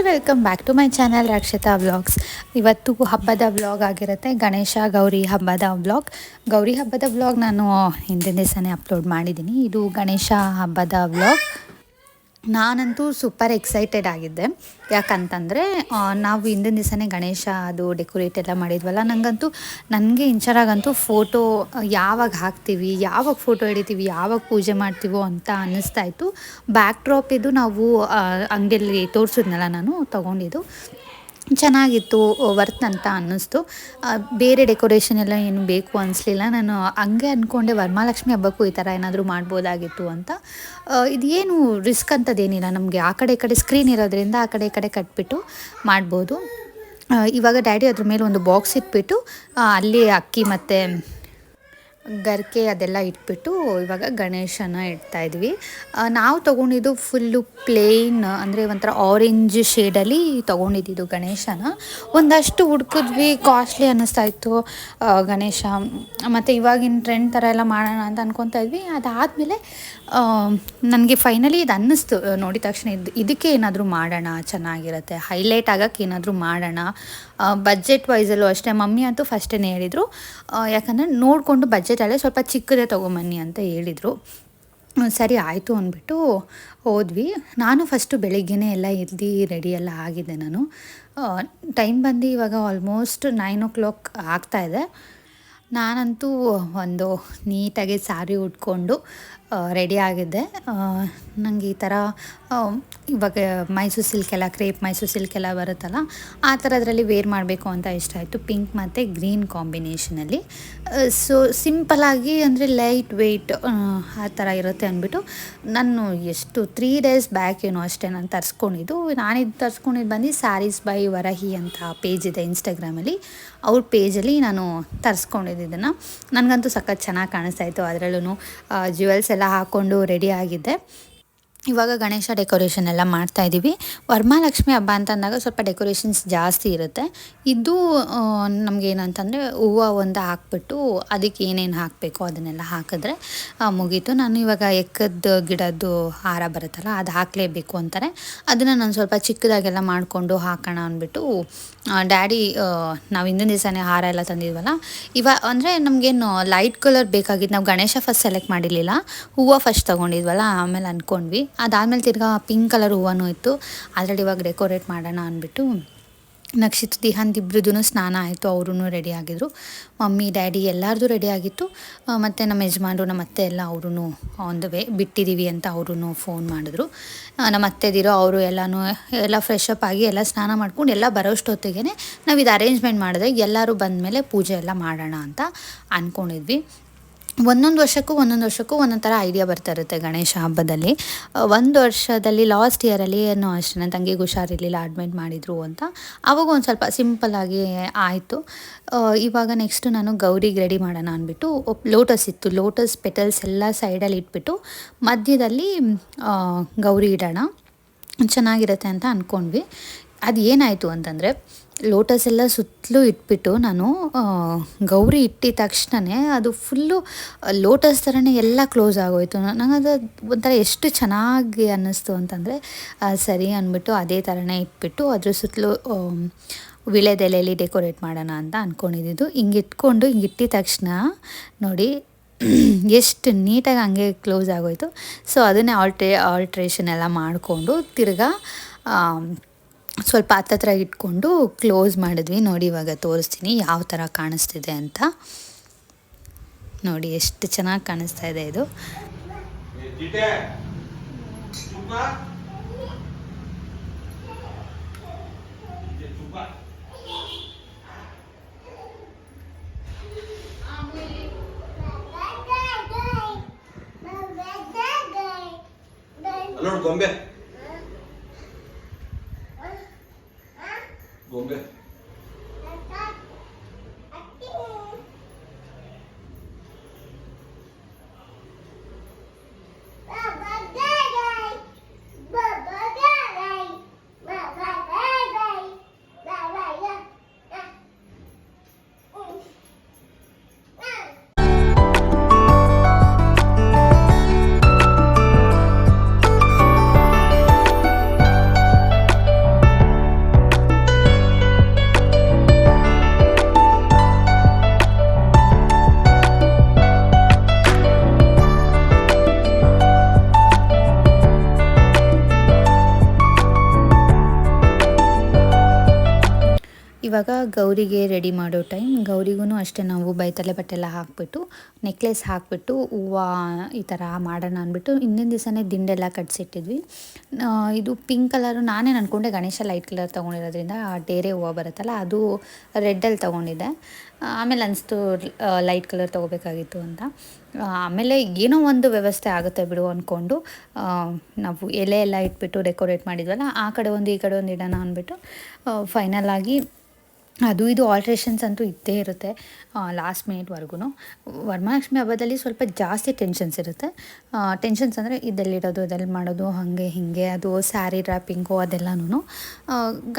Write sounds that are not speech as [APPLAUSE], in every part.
All welcome back to my channel Rakshita vlogs. ಇವತ್ತು ಹಬ್ಬದ vlog ಆಗಿರುತ್ತೆ. ಗಣೇಶ ಗೌರಿ ಹಬ್ಬದ ವ್ಲಾಗ್. ಗೌರಿ ಹಬ್ಬದ ವ್ಲಾಗ್ ನಾನು ಹಿಂದಿನ ದಿವಸನೇ ಅಪ್ಲೋಡ್ ಮಾಡಿದ್ದೀನಿ. ಇದು ಗಣೇಶ ಹಬ್ಬದ ವ್ಲಾಗ್. ನಾನಂತೂ ಸೂಪರ್ ಎಕ್ಸೈಟೆಡ್ ಆಗಿದ್ದೆ. ಯಾಕಂತಂದರೆ ನಾವು ಹಿಂದಿನ ದಿವಸನೇ ಗಣೇಶ, ಅದು ಡೆಕೋರೇಟ್ ಎಲ್ಲ ಮಾಡಿದ್ವಲ್ಲ ನನಗಂತೂ ನನಗೆ ಇಂಚರಾಗಂತೂ ಫೋಟೋ ಯಾವಾಗ ಹಾಕ್ತೀವಿ, ಯಾವಾಗ ಫೋಟೋ ಹಿಡಿತೀವಿ ಯಾವಾಗ ಪೂಜೆ ಮಾಡ್ತೀವೋ ಅಂತ ಅನ್ನಿಸ್ತಾ ಇತ್ತು. ಬ್ಯಾಕ್ ಡ್ರಾಪ್ ಇದು ನಾವು ಅಂಗಡಿಯಲ್ಲಿ ತೋರಿಸಿದ್ನಲ್ಲ ನಾನು, ತೊಗೊಂಡಿದ್ದು. ಚೆನ್ನಾಗಿತ್ತು ವರ್ತ್ ಅಂತ ಅನ್ನಿಸ್ತು. ಬೇರೆ ಡೆಕೋರೇಷನ್ ಎಲ್ಲ ಏನು ಬೇಕು ಅನಿಸ್ಲಿಲ್ಲ. ನಾನು ಹಂಗೆ ಅಂದ್ಕೊಂಡೆ ವರಮಹಾಲಕ್ಷ್ಮಿ ಹಬ್ಬಕ್ಕೂ ಈ ಥರ ಏನಾದರೂ ಮಾಡ್ಬೋದಾಗಿತ್ತು ಅಂತ. ಇದೇನು ರಿಸ್ಕ್ ಅಂತದೇನಿಲ್ಲ. ನಮಗೆ ಆ ಕಡೆ ಕಡೆ ಸ್ಕ್ರೀನ್ ಇರೋದ್ರಿಂದ ಆ ಕಡೆ ಕಡೆ ಕಟ್ಬಿಟ್ಟು ಮಾಡ್ಬೋದು. ಇವಾಗ ಡ್ಯಾಡಿ ಅದ್ರ ಮೇಲೆ ಒಂದು ಬಾಕ್ಸ್ ಇಟ್ಬಿಟ್ಟು ಅಲ್ಲಿ ಅಕ್ಕಿ ಮತ್ತು ಗರ್ಕೆ ಅದೆಲ್ಲ ಇಟ್ಬಿಟ್ಟು ಇವಾಗ ಗಣೇಶನ ಇಡ್ತಾ ಇದ್ವಿ. ನಾವು ತೊಗೊಂಡಿದ್ದು ಫುಲ್ಲು ಪ್ಲೇನ್ ಅಂದರೆ ಒಂಥರ ಆರೆಂಜ್ ಶೇಡಲ್ಲಿ ತೊಗೊಂಡಿದ್ದು ಗಣೇಶನ. ಒಂದಷ್ಟು ಹುಡ್ಕಿದ್ವಿ ಕಾಸ್ಟ್ಲಿ ಅನ್ನಿಸ್ತಾ ಇತ್ತು ಗಣೇಶ. ಮತ್ತು ಇವಾಗಿನ ಟ್ರೆಂಡ್ ಥರ ಎಲ್ಲ ಮಾಡೋಣ ಅಂತ ಅನ್ಕೊತಾ ಇದ್ವಿ. ಅದಾದಮೇಲೆ ನನಗೆ ಫೈನಲಿ ಇದು ಅನ್ನಿಸ್ತು. ನೋಡಿದ ತಕ್ಷಣ ಇದು, ಇದಕ್ಕೆ ಏನಾದರೂ ಮಾಡೋಣ, ಚೆನ್ನಾಗಿರುತ್ತೆ. ಹೈಲೈಟ್ ಆಗೋಕ್ಕೆ ಏನಾದರೂ ಮಾಡೋಣ. ಬಜೆಟ್ ವೈಸಲ್ಲೂ ಅಷ್ಟೇ. ಮಮ್ಮಿ ಅಂತೂ ಫಸ್ಟೇ ಹೇಳಿದರು. ಯಾಕಂದರೆ ನೋಡಿಕೊಂಡು ಬಜೆಟಲ್ಲೇ ಸ್ವಲ್ಪ ಚಿಕ್ಕದೇ ತೊಗೊಂಬನ್ನಿ ಅಂತ ಹೇಳಿದರು. ಸರಿ ಆಯಿತು ಅಂದ್ಬಿಟ್ಟು ಹೋದ್ವಿ. ನಾನು ಫಸ್ಟು ಬೆಳಿಗ್ಗೆನೇ ಎಲ್ಲ ಎದ್ದು ರೆಡಿ ಎಲ್ಲ ಆಗಿದೆ ನಾನು. ಟೈಮ್ ಬಂದು ಇವಾಗ ಆಲ್ಮೋಸ್ಟ್ ನೈನ್ ಓ ಕ್ಲಾಕ್ ಆಗ್ತಾಯಿದೆ ನಾನಂತೂ ಒಂದು ನೀಟಾಗಿ ಸಾರಿ ಉಟ್ಕೊಂಡು ರೆಡಿ ಆಗಿದೆ. ನನಗೆ ಈ ಥರ ಇವಾಗ ಮೈಸೂರು ಸಿಲ್ಕೆಲ್ಲ, ಕ್ರೇಪ್ ಮೈಸೂರು ಸಿಲ್ಕೆಲ್ಲ ಬರುತ್ತಲ್ಲ, ಆ ಥರದ್ರಲ್ಲಿ ವೇರ್ ಮಾಡಬೇಕು ಅಂತ ಇಷ್ಟ ಆಯಿತು. ಪಿಂಕ್ ಮತ್ತು ಗ್ರೀನ್ ಕಾಂಬಿನೇಷನಲ್ಲಿ ಸೊ ಸಿಂಪಲಾಗಿ ಅಂದರೆ ಲೈಟ್ ವೆಯ್ಟ್ ಆ ಥರ ಇರುತ್ತೆ ಅಂದ್ಬಿಟ್ಟು, ನಾನು ಎಷ್ಟು ತ್ರೀ ಡೇಸ್ ಬ್ಯಾಕ್ ಏನೋ ಅಷ್ಟೇ ನಾನು ತರಿಸ್ಕೊಂಡಿದ್ದು. ನಾನಿದ್ದು ತರಿಸ್ಕೊಂಡಿದ್ದು ಬಂದು ಸ್ಯಾರೀಸ್ ಬೈ ವರಹಿ ಅಂತ ಪೇಜ್ ಇದೆ ಇನ್ಸ್ಟಾಗ್ರಾಮಲ್ಲಿ ಅವ್ರ ಪೇಜಲ್ಲಿ ನಾನು ತರಿಸ್ಕೊಂಡಿದ್ದು ಇದನ್ನು. ನನಗಂತೂ ಸಖತ್ ಚೆನ್ನಾಗಿ ಕಾಣಿಸ್ತಾ ಇತ್ತು. ಅದರಲ್ಲೂ ಜ್ಯುವೆಲ್ಸ್ ಎಲ್ಲ ಹಾಕ್ಕೊಂಡು ರೆಡಿ ಆಗಿದ್ದೆ. ಇವಾಗ ಗಣೇಶ ಡೆಕೋರೇಷನ್ ಎಲ್ಲ ಮಾಡ್ತಾ ಇದ್ದೀವಿ. ವರಮಹಾಲಕ್ಷ್ಮಿ ಹಬ್ಬ ಅಂತಂದಾಗ ಸ್ವಲ್ಪ ಡೆಕೋರೇಷನ್ಸ್ ಜಾಸ್ತಿ ಇರುತ್ತೆ. ಇದು ನಮಗೇನಂತಂದರೆ ಹೂವು ಒಂದು ಹಾಕ್ಬಿಟ್ಟು ಅದಕ್ಕೆ ಏನೇನು ಹಾಕಬೇಕು ಅದನ್ನೆಲ್ಲ ಹಾಕಿದ್ರೆ ಮುಗೀತು. ನಾನು ಇವಾಗ ಎಕ್ಕದ ಗಿಡದ್ದು ಹಾರ ಬರುತ್ತಲ್ಲ ಅದು ಹಾಕಲೇಬೇಕು ಅಂತಾರೆ. ಅದನ್ನು ನಾನು ಸ್ವಲ್ಪ ಚಿಕ್ಕದಾಗೆಲ್ಲ ಮಾಡಿಕೊಂಡು ಹಾಕೋಣ ಅಂದ್ಬಿಟ್ಟು ಡ್ಯಾಡಿ ನಾವು ಹಿಂದಿನ ದಿವಸನೇ ಹಾರ ಎಲ್ಲ ತಂದಿದ್ವಲ್ಲ, ಇವ, ಅಂದರೆ ನಮಗೇನು ಲೈಟ್ ಕಲರ್ ಬೇಕಾಗಿತ್ತು ನಾವು ಗಣೇಶ ಫಸ್ಟ್ ಸೆಲೆಕ್ಟ್ ಮಾಡಿರಲಿಲ್ಲ. ಹೂವು ಫಸ್ಟ್ ತೊಗೊಂಡಿದ್ವಲ್ಲ, ಆಮೇಲೆ ಅಂದ್ಕೊಂಡ್ವಿ ಅದಾದಮೇಲೆ ತಿರ್ಗಾ ಪಿಂಕ್ ಕಲರ್ ಹೂವನು ಇತ್ತು. ಅದರಲ್ಲಿ ಇವಾಗ ಡೆಕೋರೇಟ್ ಮಾಡೋಣ ಅಂದ್ಬಿಟ್ಟು ನಕ್ಷಿತ್, ದಿಹಾಂತ ಇಬ್ಬರದೂ ಸ್ನಾನ ಆಯಿತು ಅವರೂ ರೆಡಿ ಆಗಿದ್ರು. ಮಮ್ಮಿ, ಡ್ಯಾಡಿ ಎಲ್ಲರದು ರೆಡಿ ಆಗಿತ್ತು. ಮತ್ತು ನಮ್ಮ ಯಜಮಾನರು, ನಮ್ಮ ಅತ್ತೆ ಎಲ್ಲ ಅವರೂ ಆನ್ ದ ವೇ ಬಿಟ್ಟಿದ್ದೀವಿ ಅಂತ ಅವರೂ ಫೋನ್ ಮಾಡಿದ್ರು. ನಮ್ಮ ಅತ್ತೆದಿರೋ ಅವರು ಎಲ್ಲನೂ, ಎಲ್ಲ ಫ್ರೆಶ್ ಅಪ್ ಆಗಿ ಎಲ್ಲ ಸ್ನಾನ ಮಾಡ್ಕೊಂಡು ಎಲ್ಲ ಬರೋಷ್ಟೊತ್ತಿಗೆ ನಾವು ಇದು ಅರೇಂಜ್ಮೆಂಟ್ ಮಾಡಿದ್ರೆ ಎಲ್ಲರೂ ಬಂದಮೇಲೆ ಪೂಜೆ ಎಲ್ಲ ಮಾಡೋಣ ಅಂತ ಅಂದ್ಕೊಂಡಿದ್ವಿ ಒಂದೊಂದು ವರ್ಷಕ್ಕೂ ಒಂದೊಂದು ವರ್ಷಕ್ಕೂ ಒಂದೊಂದು ಥರ ಐಡಿಯಾ ಬರ್ತಾ ಇರುತ್ತೆ ಗಣೇಶ ಹಬ್ಬದಲ್ಲಿ. ಒಂದು ವರ್ಷದಲ್ಲಿ ಲಾಸ್ಟ್ ಇಯರಲ್ಲಿ ಏನೋ ಅಷ್ಟೇ ನನ್ನ ತಂಗಿಗೆ ಹುಷಾರಿರಲಿಲ್ಲ ಅಡ್ಮಿಟ್ ಮಾಡಿದರು ಅಂತ. ಅವಾಗ ಒಂದು ಸ್ವಲ್ಪ ಸಿಂಪಲ್ಲಾಗಿ ಆಯಿತು. ಇವಾಗ ನೆಕ್ಸ್ಟು ನಾನು ಗೌರಿಗೆ ರೆಡಿ ಮಾಡೋಣ ಅಂದ್ಬಿಟ್ಟು ಲೋಟಸ್ ಇತ್ತು. ಲೋಟಸ್ ಪೆಟಲ್ಸ್ ಎಲ್ಲ ಸೈಡಲ್ಲಿ ಇಟ್ಬಿಟ್ಟು, ಮಧ್ಯದಲ್ಲಿ ಗೌರಿ ಇಡೋಣ. ಚೆನ್ನಾಗಿರುತ್ತೆ ಅಂತ ಅಂದ್ಕೊಂಡ್ವಿ ಅದು ಏನಾಯಿತು ಅಂತಂದರೆ ಲೋಟಸ್ ಎಲ್ಲ ಸುತ್ತಲೂ ಇಟ್ಬಿಟ್ಟು ನಾನು ಗೌರಿ ಇಟ್ಟಿದ ತಕ್ಷಣವೇ ಅದು ಫುಲ್ಲು ಲೋಟಸ್ ಥರನೇ ಎಲ್ಲ ಕ್ಲೋಸ್ ಆಗೋಯಿತು. ನನಗದು ಒಂಥರ ಎಷ್ಟು ಚೆನ್ನಾಗಿ ಅನ್ನಿಸ್ತು ಅಂತಂದರೆ ಸರಿ ಅಂದ್ಬಿಟ್ಟು ಅದೇ ಥರನೇ ಇಟ್ಬಿಟ್ಟು ಅದ್ರ ಸುತ್ತಲೂ ವಿಳೆದೆಲೆಯಲ್ಲಿ ಡೆಕೋರೇಟ್ ಮಾಡೋಣ ಅಂತ ಅಂದ್ಕೊಂಡಿದ್ದು ಹಿಂಗೆ ಇಟ್ಕೊಂಡು ಹಿಂಗೆ ಇಟ್ಟಿದ ತಕ್ಷಣ ನೋಡಿ, [CLEARS THROAT] ಎಷ್ಟು ನೀಟಾಗಿ ಹಂಗೆ ಕ್ಲೋಸ್ ಆಗೋಯಿತು. ಸೊ ಅದನ್ನೇ ಆಲ್ಟ್ರೇ, ಆಲ್ಟ್ರೇಷನ್ ಎಲ್ಲ ಮಾಡಿಕೊಂಡು ತಿರ್ಗಾ ಸ್ವಲ್ಪ ಹತ್ತತ್ರ ಇಟ್ಕೊಂಡು ಕ್ಲೋಸ್ ಮಾಡಿದ್ವಿ. ನೋಡಿ ಇವಾಗ ತೋರಿಸ್ತೀನಿ ಯಾವ ಥರ ಕಾಣಿಸ್ತಿದೆ ಅಂತ. ನೋಡಿ ಎಷ್ಟು ಚೆನ್ನಾಗಿ ಕಾಣಿಸ್ತಾ ಇದೆ ಇದು. ಗೊಂಬೆ ಗೊಂಬೆ ಗೌರಿಗೆ ರೆಡಿ ಮಾಡೋ ಟೈಮ್ ಗೌರಿಗೂ ಅಷ್ಟೇ ನಾವು ಬೈತಲೆ ಬಟ್ಟೆ ಎಲ್ಲ ಹಾಕ್ಬಿಟ್ಟು ನೆಕ್ಲೆಸ್ ಹಾಕ್ಬಿಟ್ಟು, ಹೂವು ಈ ಥರ ಮಾಡೋಣ ಅಂದ್ಬಿಟ್ಟು ಹಿಂದಿನ ದಿವಸನೇ ದಿಂಡೆಲ್ಲ ಕಟ್ಸಿಟ್ಟಿದ್ವಿ. ಇದು ಪಿಂಕ್ ಕಲರು ನಾನೇ ಅಂದ್ಕೊಂಡೆ ಗಣೇಶ ಲೈಟ್ ಕಲರ್ ತೊಗೊಂಡಿರೋದ್ರಿಂದ ಡೇರೆ ಹೂವು ಬರುತ್ತಲ್ಲ ಅದು ರೆಡ್ಡಲ್ಲಿ ತೊಗೊಂಡಿದ್ದೆ. ಆಮೇಲೆ ಅನಿಸ್ತು ಲೈಟ್ ಕಲರ್ ತೊಗೋಬೇಕಾಗಿತ್ತು ಅಂತ. ಆಮೇಲೆ ಏನೋ ಒಂದು ವ್ಯವಸ್ಥೆ ಆಗುತ್ತೆ ಬಿಡು ಅಂದ್ಕೊಂಡು ನಾವು ಎಲೆ ಎಲ್ಲ ಇಟ್ಬಿಟ್ಟು ಡೆಕೋರೇಟ್ ಮಾಡಿದ್ವಲ್ಲ, ಆ ಕಡೆ ಒಂದು ಈ ಕಡೆ ಒಂದು ಇಡೋಣ ಅಂದ್ಬಿಟ್ಟು ಫೈನಲ್ ಆಗಿ ಅದು ಇದು ಆಲ್ಟ್ರೇಷನ್ಸ್ ಅಂತೂ ಇದ್ದೇ ಇರುತ್ತೆ ಲಾಸ್ಟ್ ಮಿನಿಟ್ವರೆಗೂ ವರಮಹಾಲಕ್ಷ್ಮಿ ಹಬ್ಬದಲ್ಲಿ ಸ್ವಲ್ಪ ಜಾಸ್ತಿ ಟೆನ್ಷನ್ಸ್ ಇರುತ್ತೆ. ಟೆನ್ಷನ್ಸ್ ಅಂದರೆ ಇದೆಲ್ಲಿಡೋದು, ಇದೆಲ್ಲ ಮಾಡೋದು, ಹಾಗೆ ಹೀಗೆ, ಅದು ಸ್ಯಾರಿ ರ್ಯಾಪಿಂಗು ಅದೆಲ್ಲನೂ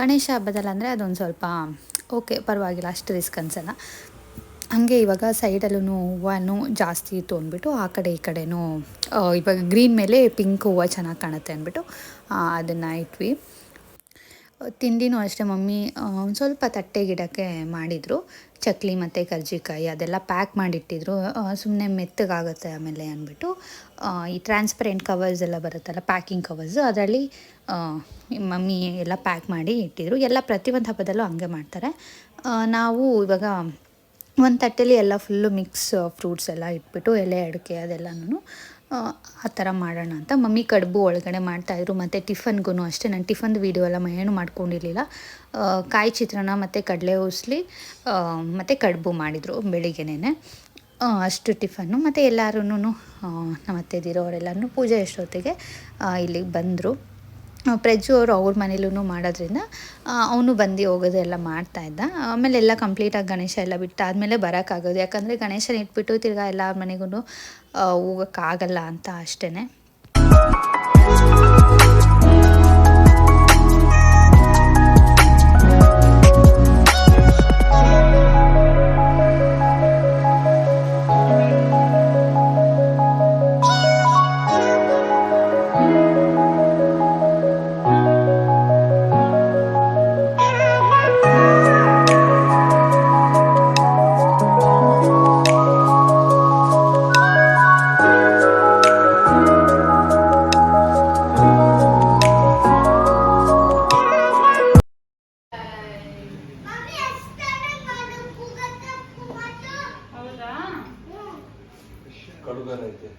ಗಣೇಶ ಹಬ್ಬದಲ್ಲಿ ಅಂದರೆ ಅದೊಂದು ಸ್ವಲ್ಪ ಓಕೆ ಪರವಾಗಿಲ್ಲ, ಅಷ್ಟು ರಿಸ್ಕ್ ಅನ್ಸಲ್ಲ. ಹಾಗೆ ಇವಾಗ ಸೈಡಲ್ಲೂ ಹೂವನ್ನು ಜಾಸ್ತಿ ಇತ್ತು ಅಂದ್ಬಿಟ್ಟು ಆ ಕಡೆ ಈ ಕಡೆನೂ ಇವಾಗ ಗ್ರೀನ್ ಮೇಲೆ ಪಿಂಕ್ ಹೂವು ಚೆನ್ನಾಗಿ ಕಾಣುತ್ತೆ ಅಂದ್ಬಿಟ್ಟು ಅದನ್ನು ಇಟ್ವಿ. ತಿಂಡಿನೂ ಅಷ್ಟೇ ಮಮ್ಮಿ ಒಂದು ಸ್ವಲ್ಪ ತಟ್ಟೆ ಗಿಡಕ್ಕೆ ಮಾಡಿದರು. ಚಕ್ಲಿ ಮತ್ತು ಕರ್ಜಿಕಾಯಿ ಅದೆಲ್ಲ ಪ್ಯಾಕ್ ಮಾಡಿಟ್ಟಿದ್ರು. ಸುಮ್ಮನೆ ಮೆತ್ತಗಾಗುತ್ತೆ ಆಮೇಲೆ ಅಂದ್ಬಿಟ್ಟು ಈ ಟ್ರಾನ್ಸ್ಪರೆಂಟ್ ಕವರ್ಸ್ ಎಲ್ಲ ಬರುತ್ತಲ್ಲ ಪ್ಯಾಕಿಂಗ್ ಕವರ್ಸ್ ಅದರಲ್ಲಿ ಮಮ್ಮಿ ಎಲ್ಲ ಪ್ಯಾಕ್ ಮಾಡಿ ಇಟ್ಟಿದ್ರು. ಎಲ್ಲ ಪ್ರತಿಯೊಂದು ಹಬ್ಬದಲ್ಲೂ ಹಂಗೆ ಮಾಡ್ತಾರೆ. ನಾವು ಇವಾಗ ಒಂದು ತಟ್ಟೆಲಿ ಎಲ್ಲ ಫುಲ್ಲು ಮಿಕ್ಸ್ ಫ್ರೂಟ್ಸ್ ಎಲ್ಲ ಇಟ್ಬಿಟ್ಟು ಎಲೆ ಅಡಿಕೆ ಅದೆಲ್ಲನೂ ಆ ಥರ ಮಾಡೋಣ ಅಂತ ಮಮ್ಮಿ ಕಡುಬು ಒಳಗಡೆ ಮಾಡ್ತಾಯಿದ್ರು ಮತ್ತು ಟಿಫನ್ಗೂ ಅಷ್ಟೇ. ನಾನು ಟಿಫನ್ದು ವೀಡಿಯೋ ಎಲ್ಲ ಏನು ಮಾಡ್ಕೊಂಡಿರಲಿಲ್ಲ. ಕಾಯಿ ಚಿತ್ರಾನ್ನ ಮತ್ತು ಕಡಲೆ ಉಸ್ಲಿ ಮತ್ತು ಕಡುಬು ಮಾಡಿದರು ಬೆಳಿಗ್ಗೆನೇ ಅಷ್ಟು ಟಿಫನ್ನು. ಮತ್ತು ಎಲ್ಲರೂ ನಮ್ಮ ಅತ್ತೆದಿರೋರೆಲ್ಲರೂ ಪೂಜೆ ಎಷ್ಟೊತ್ತಿಗೆ ಇಲ್ಲಿಗೆ ಬಂದರು. ಪ್ರಜ್ಜು ಅವರು ಅವ್ರ ಮನೇಲೂ ಮಾಡೋದ್ರಿಂದ ಅವನು ಬಂದು ಹೋಗೋದು ಎಲ್ಲ ಮಾಡ್ತಾ ಇದ್ದ. ಆಮೇಲೆ ಎಲ್ಲ ಕಂಪ್ಲೀಟಾಗಿ ಗಣೇಶ ಎಲ್ಲ ಬಿಟ್ಟಾದಮೇಲೆ ಬರೋಕ್ಕಾಗೋದು. ಯಾಕಂದರೆ ಗಣೇಶನ ಇಟ್ಬಿಟ್ಟು ತಿರ್ಗಾ ಎಲ್ಲ ಮನೆಗೂ ಹೋಗೋಕ್ಕಾಗಲ್ಲ ಅಂತ ಅಷ್ಟೇ ಕಡುಗರ ಐತೆ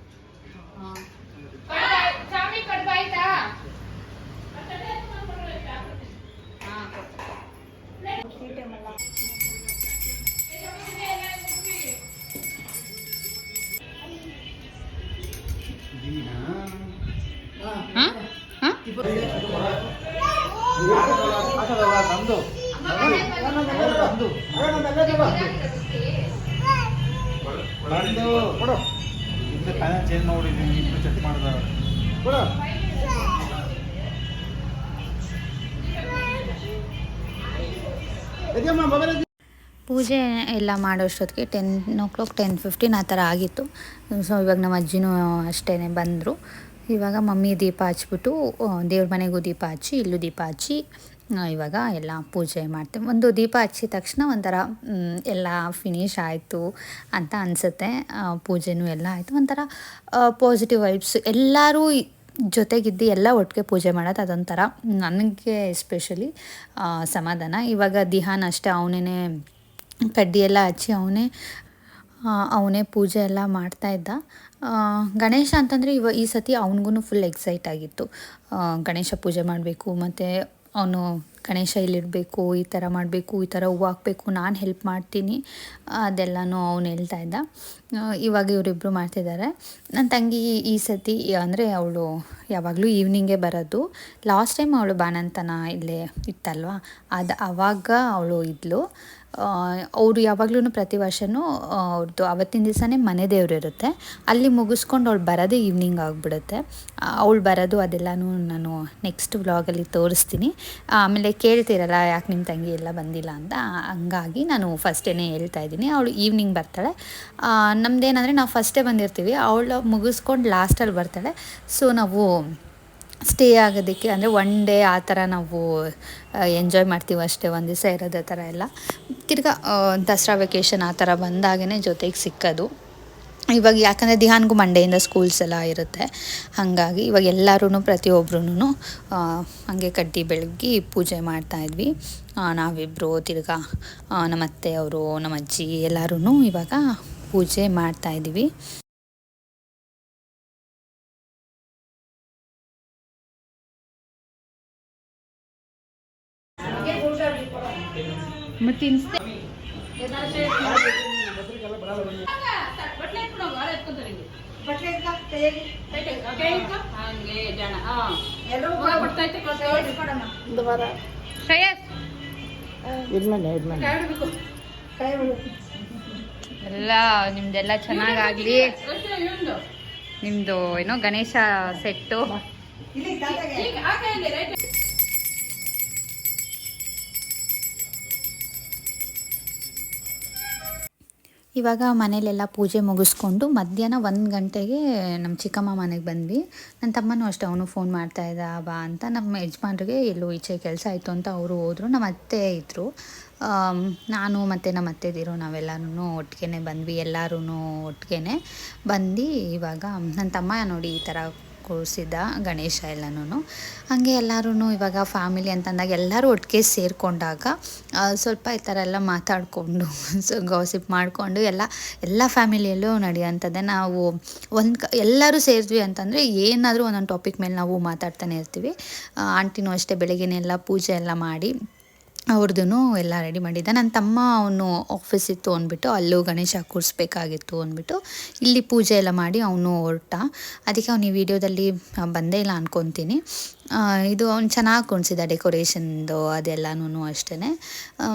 ನಂದು ನಂದು ನಂದು ಕೊಡು ಪ್ಯಾನ್ ಚೇಂಜ್ ಮಾಡಿದ್ದೀನಿ ಇಬ್ಬರು ಚೆಕ್ ಪೂಜೆ ಎಲ್ಲ ಮಾಡೋಷ್ಟೊತ್ತಿಗೆ ten o'clock ten fifteen ಆ ಥರ ಆಗಿತ್ತು. ಸೊ ಇವಾಗ ನಮ್ಮ ಅಜ್ಜಿನೂ ಅಷ್ಟೇ ಬಂದರು. ಇವಾಗ ಮಮ್ಮಿ ದೀಪ ಹಚ್ಬಿಟ್ಟು ದೇವ್ರ ಮನೆಗೂ ದೀಪ ಹಚ್ಚಿ, ಇಲ್ಲೂ ದೀಪ ಹಚ್ಚಿ ಇವಾಗ ಎಲ್ಲ ಪೂಜೆ ಮಾಡ್ತೀವಿ. ಒಂದು ದೀಪ ಹಚ್ಚಿದ ತಕ್ಷಣ ಒಂಥರ ಎಲ್ಲ ಫಿನಿಶ್ ಆಯಿತು ಅಂತ ಅನಿಸುತ್ತೆ. ಪೂಜೆನೂ ಎಲ್ಲ ಆಯಿತು. ಒಂಥರ ಪಾಸಿಟಿವ್ ವೈಬ್ಸ್ ಎಲ್ಲರೂ ಜೊತೆಗಿದ್ದು ಎಲ್ಲ ಒಟ್ಟಿಗೆ ಪೂಜೆ ಮಾಡೋದು ಅದೊಂಥರ ನನಗೆ ಎಸ್ಪೆಷಲಿ ಸಮಾಧಾನ. ಇವಾಗ ದಿಹಾನ್ ಅಷ್ಟೇ ಅವನೇ ಕಡ್ಡಿ ಎಲ್ಲ ಹಚ್ಚಿ ಅವನೇ ಅವನೇ ಪೂಜೆ ಎಲ್ಲ ಮಾಡ್ತಾ ಇದ್ದ. ಗಣೇಶ ಅಂತಂದರೆ ಇವ ಈ ಸತಿ ಅವನಿಗೂ ಫುಲ್ ಎಕ್ಸೈಟ್ ಆಗಿತ್ತು. ಗಣೇಶ ಪೂಜೆ ಮಾಡಬೇಕು, ಮತ್ತು ಅವನು ಗಣೇಶ ಇಲ್ಲಿಡಬೇಕು, ಈ ಥರ ಮಾಡಬೇಕು, ಈ ಥರ ಹೂವು ಹಾಕಬೇಕು, ನಾನು ಹೆಲ್ಪ್ ಮಾಡ್ತೀನಿ, ಅದೆಲ್ಲನೂ ಅವನು ಹೇಳ್ತಾ ಇದ್ದ. ಇವಾಗ ಇವರಿಬ್ಬರು ಮಾಡ್ತಿದ್ದಾರೆ. ನನ್ನ ತಂಗಿ ಈ ಸತಿ ಅಂದರೆ ಅವಳು ಯಾವಾಗಲೂ ಈವ್ನಿಂಗೇ ಬರೋದು. ಲಾಸ್ಟ್ ಟೈಮ್ ಅವಳು ಬಾನಂತನ ಇಲ್ಲೇ ಇತ್ತಲ್ವ? ಅದು ಆವಾಗ ಅವಳು ಇದ್ಲು. ಅವರು ಯಾವಾಗ್ಲೂ ಪ್ರತಿ ವರ್ಷವೂ ಅವ್ರದ್ದು ಅವತ್ತಿನ ದಿವಸನೇ ಮನೆ ದೇವ್ರು ಇರುತ್ತೆ. ಅಲ್ಲಿ ಮುಗಿಸ್ಕೊಂಡು ಅವಳು ಬರೋದೇ ಈವ್ನಿಂಗ್ ಆಗಿಬಿಡುತ್ತೆ. ಅವಳು ಬರೋದು ಅದೆಲ್ಲನೂ ನಾನು ನೆಕ್ಸ್ಟ್ ವ್ಲಾಗಲ್ಲಿ ತೋರಿಸ್ತೀನಿ. ಆಮೇಲೆ ಕೇಳ್ತಿರಲ್ಲ, ಯಾಕೆ ನಿಮ್ಮ ತಂಗಿ ಎಲ್ಲ ಬಂದಿಲ್ಲ ಅಂತ? ಹಂಗಾಗಿ ನಾನು ಫಸ್ಟೇನೆ ಹೇಳ್ತಾ ಇದ್ದೀನಿ, ಅವಳು ಈವ್ನಿಂಗ್ ಬರ್ತಾಳೆ. ನಮ್ಮದೇನಂದರೆ ನಾವು ಫಸ್ಟೇ ಬಂದಿರ್ತೀವಿ, ಅವಳು ಮುಗಿಸ್ಕೊಂಡು ಲಾಸ್ಟಲ್ಲಿ ಬರ್ತಾಳೆ. ಸೊ ನಾವು ಸ್ಟೇ ಆಗೋದಕ್ಕೆ, ಅಂದರೆ ಒನ್ ಡೇ ಆ ಥರ ನಾವು ಎಂಜಾಯ್ ಮಾಡ್ತೀವಿ ಅಷ್ಟೇ, ಒಂದು ದಿವಸ ಇರೋದು ಆ ಥರ ಎಲ್ಲ. ತಿರ್ಗಾ ದಸರಾ ವೆಕೇಷನ್ ಆ ಥರ ಬಂದಾಗೇ ಜೊತೆಗೆ ಸಿಕ್ಕೋದು. ಇವಾಗ ಯಾಕಂದರೆ ದಿಹಾನ್ಗೂ ಮಂಡೆಯಿಂದ ಸ್ಕೂಲ್ಸ್ ಎಲ್ಲ ಇರುತ್ತೆ. ಹಾಗಾಗಿ ಇವಾಗ ಎಲ್ಲರೂ ಪ್ರತಿಯೊಬ್ಬರೂ ಹಾಗೆ ಕಡ್ಡಿ ಬೆಳಗ್ಗೆ ಪೂಜೆ ಮಾಡ್ತಾಯಿದ್ವಿ ನಾವಿಬ್ಬರು ತಿರ್ಗಾ ನಮ್ಮ ಅತ್ತೆ ಅವರು ನಮ್ಮ ಅಜ್ಜಿ ಎಲ್ಲರೂ ಇವಾಗ ಪೂಜೆ ಮಾಡ್ತಾಯಿದ್ದೀವಿ ಮತ್ತೆ ಇನ್ಸ್ತೆ ಹಂಗೆ ಜನ ಶ್ರೇಯಸ್. ಎಲ್ಲ ನಿಮ್ದೆಲ್ಲ ಚೆನ್ನಾಗಾಗ್ಲಿ. ನಿಮ್ದು ಏನೋ ಗಣೇಶ ಸೆಟ್ಟು ಇವಾಗ ಮನೇಲೆಲ್ಲ ಪೂಜೆ ಮುಗಿಸ್ಕೊಂಡು ಮಧ್ಯಾಹ್ನ ಒಂದು ಗಂಟೆಗೆ ನಮ್ಮ ಚಿಕ್ಕಮ್ಮ ಮನೆಗೆ ಬಂದ್ವಿ. ನನ್ನ ತಮ್ಮನೂ ಅಷ್ಟೇ, ಅವನು ಫೋನ್ ಮಾಡ್ತಾ ಇದ್ದ, ಬಾ ಅಂತ ನಮ್ಮ ಯಜಮಾನ್ರಿಗೆ ಎಲ್ಲೋ ಈಚೆ ಕೆಲಸ ಆಯಿತು ಅಂತ ಅವರು ಹೋದರು. ನಮ್ಮ ಅತ್ತೆ ಇದ್ದರು ನಾನು ಮತ್ತು ನಮ್ಮ ಅತ್ತೆದಿರು ನಾವೆಲ್ಲರೂ ಒಟ್ಟಿಗೆ ಬಂದ್ವಿ ಎಲ್ಲರೂ ಒಟ್ಟಿಗೆ ಬಂದು ಇವಾಗ ನನ್ನ ತಮ್ಮ ನೋಡಿ ಈ ಥರ ಕೂರಿಸಿದ್ದ ಗಣೇಶ ಎಲ್ಲನೂ ಹಾಗೆ ಎಲ್ಲರೂ ಇವಾಗ ಫ್ಯಾಮಿಲಿ ಅಂತಂದಾಗ ಎಲ್ಲರೂ ಒಟ್ಟಿಗೆ ಸೇರಿಕೊಂಡಾಗ ಸ್ವಲ್ಪ ಈ ಥರ ಎಲ್ಲ ಮಾತಾಡಿಕೊಂಡು, [LAUGHS] ಸೊ ಗಾಸಿಪ್ ಮಾಡಿಕೊಂಡು ಎಲ್ಲ ಎಲ್ಲ ಫ್ಯಾಮಿಲಿಯಲ್ಲೂ ನಡೆಯೋಂಥದ್ದೇ ನಾವು ಒಂದು ಕ, ಎಲ್ಲರೂ ಸೇರಿದ್ವಿ ಅಂತಂದರೆ ಏನಾದರೂ ಒಂದೊಂದು ಟಾಪಿಕ್ ಮೇಲೆ ನಾವು ಮಾತಾಡ್ತಾನೆ ಇರ್ತೀವಿ. ಆಂಟಿನೂ ಅಷ್ಟೇ ಬೆಳಗ್ಗೆನೆಲ್ಲ ಪೂಜೆ ಎಲ್ಲ ಮಾಡಿ ಅವ್ರದ್ದು ಎಲ್ಲ ರೆಡಿ ಮಾಡಿದ್ದ. ನನ್ನ ತಮ್ಮ ಅವನು ಆಫೀಸ್ ಇತ್ತು ಅಂದ್ಬಿಟ್ಟು ಅಲ್ಲೂ ಗಣೇಶ ಕೂರಿಸ್ಬೇಕಾಗಿತ್ತು ಅಂದ್ಬಿಟ್ಟು ಇಲ್ಲಿ ಪೂಜೆ ಎಲ್ಲ ಮಾಡಿ ಅವನು ಹೊರಟ. ಅದಕ್ಕೆ ಅವನು ಈ ವಿಡಿಯೋದಲ್ಲಿ ಬಂದೇ ಇಲ್ಲ ಅಂದ್ಕೊತೀನಿ ಇದು ಅವ್ನು ಚೆನ್ನಾಗಿ ಕುಣಿಸಿದ ಡೆಕೋರೇಷನ್ದು ಅದೆಲ್ಲನೂ ಅಷ್ಟೇ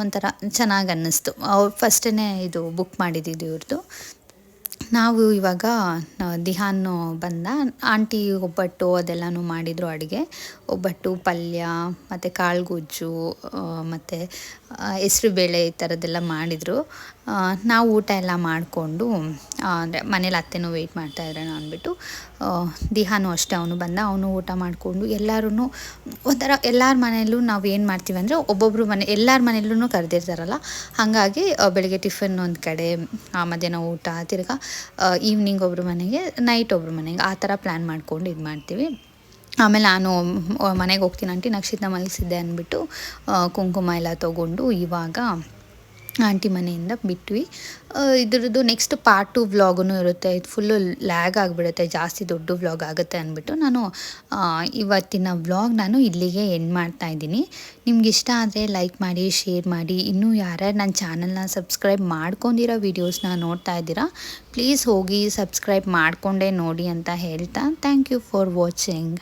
ಒಂಥರ ಚೆನ್ನಾಗಿ ಅನ್ನಿಸ್ತು. ಅವ್ರು ಫಸ್ಟೇ ಇದು ಬುಕ್ ಮಾಡಿದ್ದು ಇವ್ರದ್ದು ನಾವು ಇವಾಗ ದಿಹಾನು ಬಂದ, ಆಂಟಿ ಒಬ್ಬಟ್ಟು ಅದೆಲ್ಲನೂ ಮಾಡಿದರು ಅಡುಗೆ. ಒಬ್ಬಟ್ಟು ಪಲ್ಯ, ಮತ್ತು ಕಾಳುಗೊಜ್ಜು ಮತ್ತು ಹೆಸ್ರುಬೇಳೆ ಈ ಥರದ್ದೆಲ್ಲ ಮಾಡಿದರು. ನಾವು ಊಟ ಎಲ್ಲ ಮಾಡಿಕೊಂಡು ಅಂದರೆ ಮನೇಲಿ ಅತ್ತೆನೂ ವೆಯ್ಟ್ ಮಾಡ್ತಾಯಿದ್ರೆ ಅಂದ್ಬಿಟ್ಟು ದಿಹಾನು ಅಷ್ಟೇ ಅವನು ಬಂದ, ಅವನು ಊಟ ಮಾಡಿಕೊಂಡು ಎಲ್ಲರೂ ಒಂಥರ ಎಲ್ಲರ ಮನೆಯಲ್ಲೂ ನಾವು ಏನು ಮಾಡ್ತೀವಿ ಅಂದರೆ ಒಬ್ಬೊಬ್ಬರು ಮನೆ, ಎಲ್ಲರ ಮನೆಯಲ್ಲೂ ಕರೆದಿರ್ತಾರಲ್ಲ, ಹಾಗಾಗಿ ಬೆಳಿಗ್ಗೆ ಟಿಫನ್ ಒಂದು ಕಡೆ ಮಧ್ಯಾಹ್ನ ಊಟ, ತಿರ್ಗಾ ಈವ್ನಿಂಗ್ ಒಬ್ಬರು ಮನೆಗೆ ನೈಟ್ ಒಬ್ಬರು ಮನೆಗೆ, ಆ ಥರ ಪ್ಲ್ಯಾನ್ ಮಾಡ್ಕೊಂಡು ಇದು ಮಾಡ್ತೀವಿ. ಆಮೇಲೆ ನಾನು ಮನೆಗೆ ಹೋಗ್ತೀನಿ ಆಂಟಿ ನಕ್ಷತ್ರ ಮಲಗಿಸಿದ್ದೆ ಅಂದ್ಬಿಟ್ಟು ಕುಂಕುಮ ಎಲ್ಲ ತೊಗೊಂಡು ಇವಾಗ ಆಂಟಿ ಮನೆಯಿಂದ ಬಿಟ್ವಿ. ಇದರದ್ದು ನೆಕ್ಸ್ಟ್ ಪಾರ್ಟ್ ಟು ವ್ಲಾಗೂ ಇರುತ್ತೆ. ಇದು ಫುಲ್ಲು ಲ್ಯಾಗ್ ಆಗಿಬಿಡುತ್ತೆ, ಜಾಸ್ತಿ ದೊಡ್ಡ ವ್ಲಾಗ್ ಆಗುತ್ತೆ ಅಂದ್ಬಿಟ್ಟು ನಾನು ಇವತ್ತಿನ ವ್ಲಾಗ್ ನಾನು ಇಲ್ಲಿಗೆ ಎಂಡ್ ಮಾಡ್ತಾ ಇದ್ದೀನಿ. ನಿಮ್ಗೆ ಇಷ್ಟ ಆದರೆ ಲೈಕ್ ಮಾಡಿ ಶೇರ್ ಮಾಡಿ. ಇನ್ನೂ ಯಾರ್ಯಾರು ನನ್ನ ಚಾನಲ್ನ ಸಬ್ಸ್ಕ್ರೈಬ್ ಮಾಡ್ಕೊಂಡಿರೋ ವೀಡಿಯೋಸ್ನ ನೋಡ್ತಾ ಇದ್ದೀರಾ ಪ್ಲೀಸ್ ಹೋಗಿ ಸಬ್ಸ್ಕ್ರೈಬ್ ಮಾಡಿಕೊಂಡೇ ನೋಡಿ ಅಂತ ಹೇಳ್ತಾ. Thank you for watching